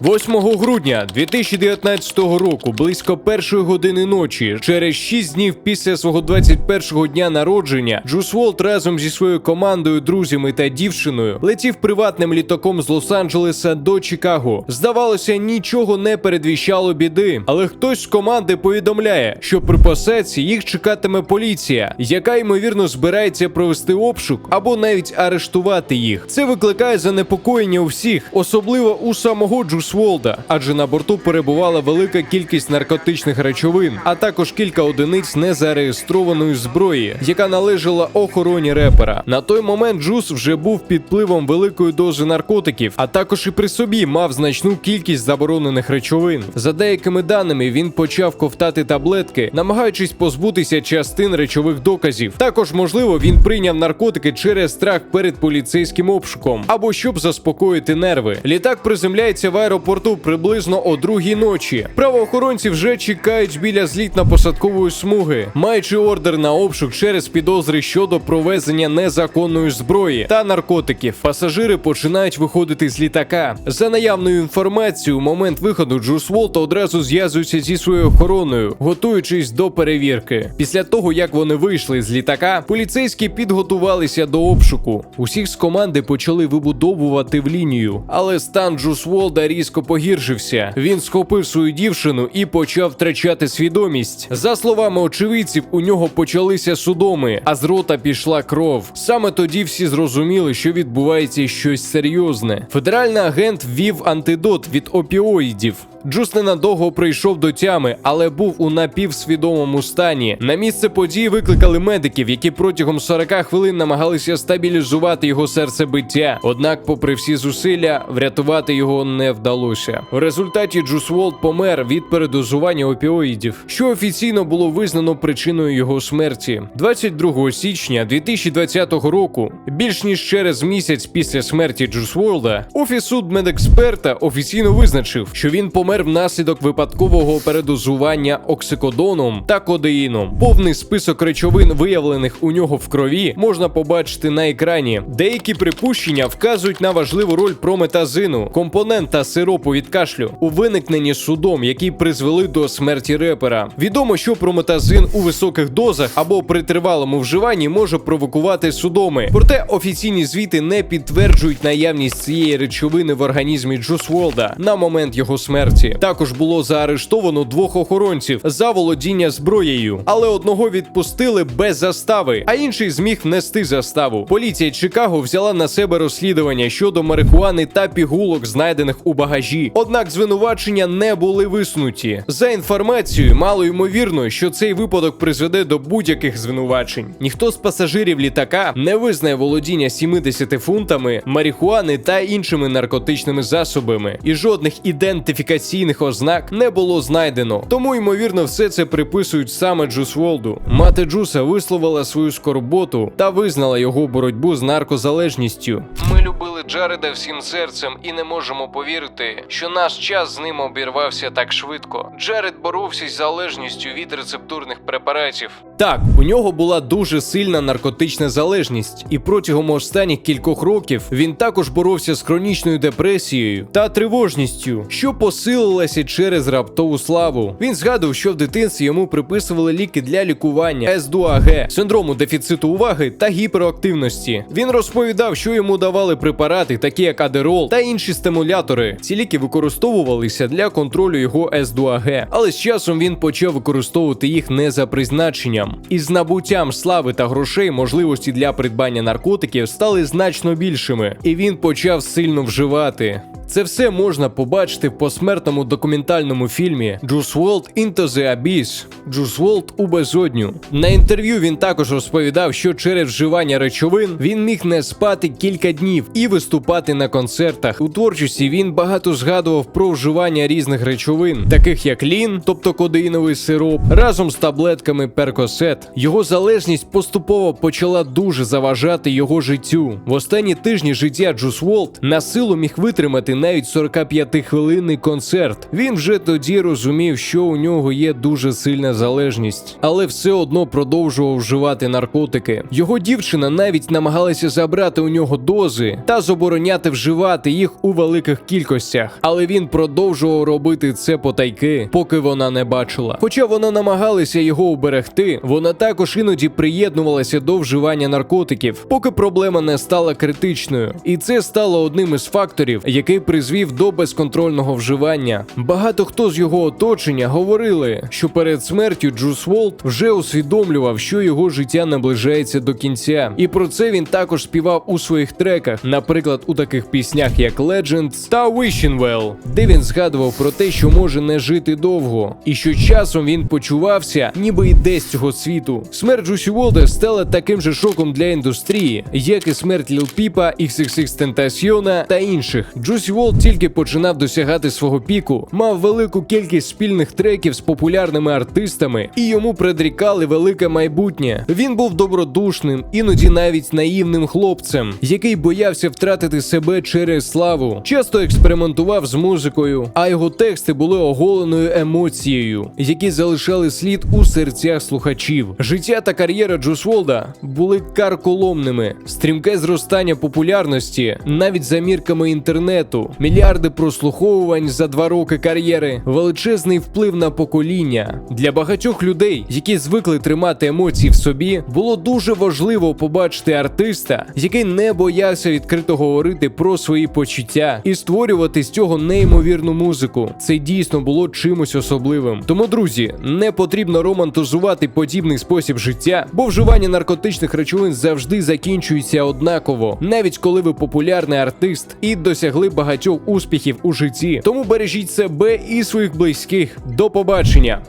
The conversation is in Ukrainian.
8 грудня 2019 року, близько першої години ночі, через 6 днів після свого 21-го дня народження, Джус Волт разом зі своєю командою, друзями та дівчиною летів приватним літаком з Лос-Анджелеса до Чикаго. Здавалося, нічого не передвіщало біди, але хтось з команди повідомляє, що при посадці їх чекатиме поліція, яка ймовірно збирається провести обшук або навіть арештувати їх. Це викликає занепокоєння у всіх, особливо у самого Джусволда, адже на борту перебувала велика кількість наркотичних речовин, а також кілька одиниць незареєстрованої зброї, яка належала охороні репера. На той момент Джус вже був під впливом великої дози наркотиків, а також і при собі мав значну кількість заборонених речовин. За деякими даними, він почав ковтати таблетки, намагаючись позбутися частин речових доказів. Також, можливо, він прийняв наркотики через страх перед поліцейським обшуком або щоб заспокоїти нерви. Літак приземляється в аеропорту приблизно о другій ночі. Правоохоронці вже чекають біля злітно-посадкової смуги, маючи ордер на обшук через підозри щодо провезення незаконної зброї та наркотиків. Пасажири починають виходити з літака. За наявною інформацією, у момент виходу Джус Волта одразу зв'язується зі своєю охороною, готуючись до перевірки. Після того, як вони вийшли з літака, поліцейські підготувалися до обшуку. Усіх з команди почали вибудовувати в лінію, але стан Джус Волда різко погіршився. Він схопив свою дівчину і почав втрачати свідомість. За словами очевидців, у нього почалися судоми, а з рота пішла кров. Саме тоді всі зрозуміли, що відбувається щось серйозне. Федеральний агент ввів антидот від опіоїдів. Джус ненадовго прийшов до тями, але був у напівсвідомому стані. На місце події викликали медиків, які протягом 40 хвилин намагалися стабілізувати його серцебиття. Однак, попри всі зусилля, врятувати його не вдалося. В результаті Джус Волт помер від передозування опіоїдів, що офіційно було визнано причиною його смерті. 22 січня 2020 року, більш ніж через місяць після смерті Джус Волда, офіс судмедексперта офіційно визначив, що він помер внаслідок випадкового передозування оксикодоном та кодеїном. Повний список речовин, виявлених у нього в крові, можна побачити на екрані. Деякі припущення вказують на важливу роль прометазину, компонента сиропу від кашлю, у виникненні судом, які призвели до смерті репера. Відомо, що прометазин у високих дозах або при тривалому вживанні може провокувати судоми. Проте офіційні звіти не підтверджують наявність цієї речовини в організмі Джусволда на момент його смерті. Також було заарештовано двох охоронців за володіння зброєю, але одного відпустили без застави, а інший зміг внести заставу. Поліція Чикаго взяла на себе розслідування щодо марихуани та пігулок, знайдених у багажі. Однак звинувачення не були висунуті. За інформацією, мало ймовірно, що цей випадок призведе до будь-яких звинувачень. Ніхто з пасажирів літака не визнає володіння 70 фунтами марихуани та іншими наркотичними засобами, і жодних ідентифікаційних ознак не було знайдено. Тому ймовірно, все це приписують саме Джус Волду. Мати Джуса висловила свою скорботу та визнала його боротьбу з наркозалежністю. Ми любили Джареда всім серцем і не можемо повірити, що наш час з ним обірвався так швидко. Джаред боровся з залежністю від рецептурних препаратів. Так, у нього була дуже сильна наркотична залежність, і протягом останніх кількох років він також боровся з хронічною депресією та тривожністю, що посилилася через раптову славу. Він згадував, що в дитинстві йому приписували ліки для лікування СДУАГ, синдрому дефіциту уваги та гіперактивності. Він розповідав, що йому давали препарати, такі як адерол та інші стимулятори. Ці ліки використовувалися для контролю його СДУАГ, але з часом він почав використовувати їх не за призначенням. Із набуттям слави та грошей можливості для придбання наркотиків стали значно більшими, і він почав сильно вживати. Це все можна побачити в посмертному документальному фільмі Juice WRLD Into the Abyss Juice WRLD у безодню. На інтерв'ю він також розповідав, що через вживання речовин він міг не спати кілька днів і виступати на концертах. У творчості він багато згадував про вживання різних речовин, таких як лін, тобто кодеїновий сироп, разом з таблетками перкосет. Його залежність поступово почала дуже заважати його життю. В останні тижні життя Juice WRLD на силу міг витримати навіть 45-хвилинний концерт. Він вже тоді розумів, що у нього є дуже сильна залежність, але все одно продовжував вживати наркотики. Його дівчина навіть намагалася забрати у нього дози та забороняти вживати їх у великих кількостях, але він продовжував робити це потайки, поки вона не бачила. Хоча вона намагалася його уберегти, вона також іноді приєднувалася до вживання наркотиків, поки проблема не стала критичною. І це стало одним із факторів, який призвів до безконтрольного вживання. Багато хто з його оточення говорили, що перед смертю Джус Волт вже усвідомлював, що його життя наближається до кінця. І про це він також співав у своїх треках, наприклад, у таких піснях, як Legends та Wishing Well, де він згадував про те, що може не жити довго, і що часом він почувався, ніби йде з цього світу. Смерть Джусі Волда стала таким же шоком для індустрії, як і смерть Ліл Піпа, XXX Tentacion та інших. Джусі Волд тільки починав досягати свого піку, мав велику кількість спільних треків з популярними артистами, і йому предрікали велике майбутнє. Він був добродушним, іноді навіть наївним хлопцем, який боявся втратити себе через славу. Часто експериментував з музикою, а його тексти були оголеною емоцією, які залишали слід у серцях слухачів. Життя та кар'єра Джусволда були карколомними, стрімке зростання популярності, навіть за мірками інтернету, мільярди прослуховувань за два роки кар'єри, величезний вплив на покоління. Для багатьох людей, які звикли тримати емоції в собі, було дуже важливо побачити артиста, який не боявся відкрито говорити про свої почуття і створювати з цього неймовірну музику. Це дійсно було чимось особливим. Тому, друзі, не потрібно романтизувати подібний спосіб життя, бо вживання наркотичних речовин завжди закінчується однаково, навіть коли ви популярний артист і досягли багатьох успіхів у житті. Тому бережіть себе і своїх близьких. До побачення.